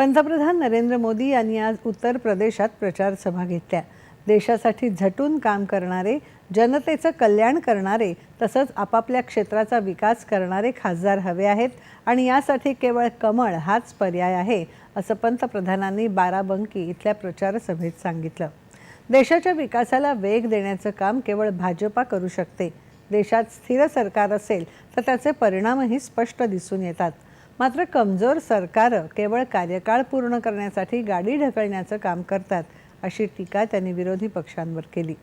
पंतप्रधान नरेंद्र मोदी यांनी आज उत्तर प्रदेशात प्रचार सभा घेतल्या. देशासाठी झटून काम करणारे जनतेचं कल्याण करणारे तसंच आपापल्या क्षेत्राचा विकास करणारे खासदार हवे आहेत आणि यासाठी केवळ कमळ हाच पर्याय आहे असं पंतप्रधानांनी बाराबंकी इथल्या प्रचार सभेत सांगितलं. देशाच्या विकासाला वेग देण्याचं काम केवळ भाजपा करू शकते. देशात स्थिर सरकार असेल तर त्याचे परिणामही स्पष्ट दिसून येतात. मात्र कमजोर सरकारं केवळ कार्यकाळ पूर्ण करण्यासाठी गाडी ढकलण्याचं काम करतात अशी टीका त्यांनी विरोधी पक्षांवर केली.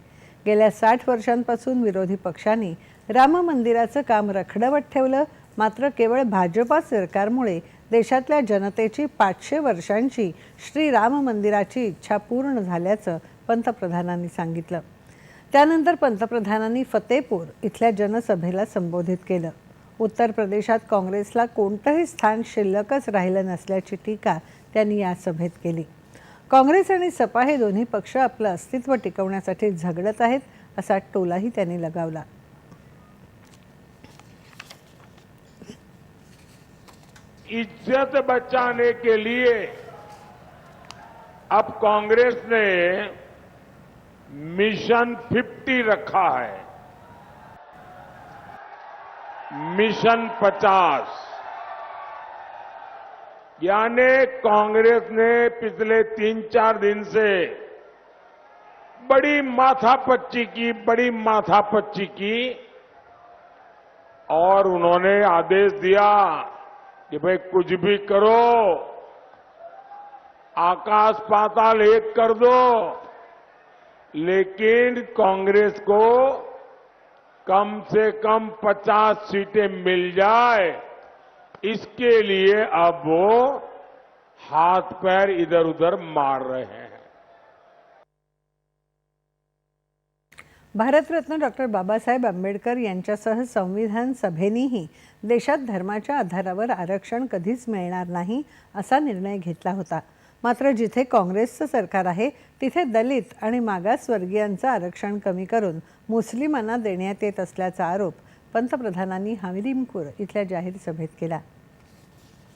गेल्या साठ वर्षांपासून विरोधी पक्षांनी राम मंदिराचं काम रखडवत ठेवलं मात्र केवळ भाजपा सरकारमुळे देशातल्या जनतेची पाचशे वर्षांची श्रीराम मंदिराची इच्छा पूर्ण झाल्याचं पंतप्रधानांनी सांगितलं. त्यानंतर पंतप्रधानांनी फतेपूर इथल्या जनसभेला संबोधित केलं. उत्तर प्रदेशात काँग्रेसला कोणतंही स्थान शिल्लकच राहिलं नसल्याची टीका त्यांनी या सभेत केली. काँग्रेस आणि सपा हे दोन्ही पक्ष आपलं अस्तित्व टिकवण्यासाठी झगडत आहेत असा टोलाही त्यांनी लगावला. इज्जत बचाने के लिए अब कांग्रेस ने मिशन 50 रखा है। मिशन 50 यानी कांग्रेस ने पिछले तीन चार दिन से बड़ी माथापच्ची की, बड़ी माथापच्ची की, और उन्होंने आदेश दिया कि भाई कुछ भी करो, आकाश पाताल एक कर दो, लेकिन कांग्रेस को कम से कम 50 सीटें मिल जाए। इसके लिए अब वो हाथ पैर इधर उधर मार रहे हैं। भारतरत्न डॉक्टर बाबासाहेब आंबेडकर यांच्यासह संविधान सभेनेही देशात धर्माच्या आधारावर आरक्षण कधीच मिळणार नाही असा निर्णय घेतला होता. मात्र जिथे काँग्रेसचं सरकार आहे तिथे दलित आणि मागासवर्गीयांचं आरक्षण कमी करून मुस्लिमांना देण्यात येत असल्याचा आरोप पंतप्रधानांनी हमीरपूर इथल्या जाहीर सभेत केला.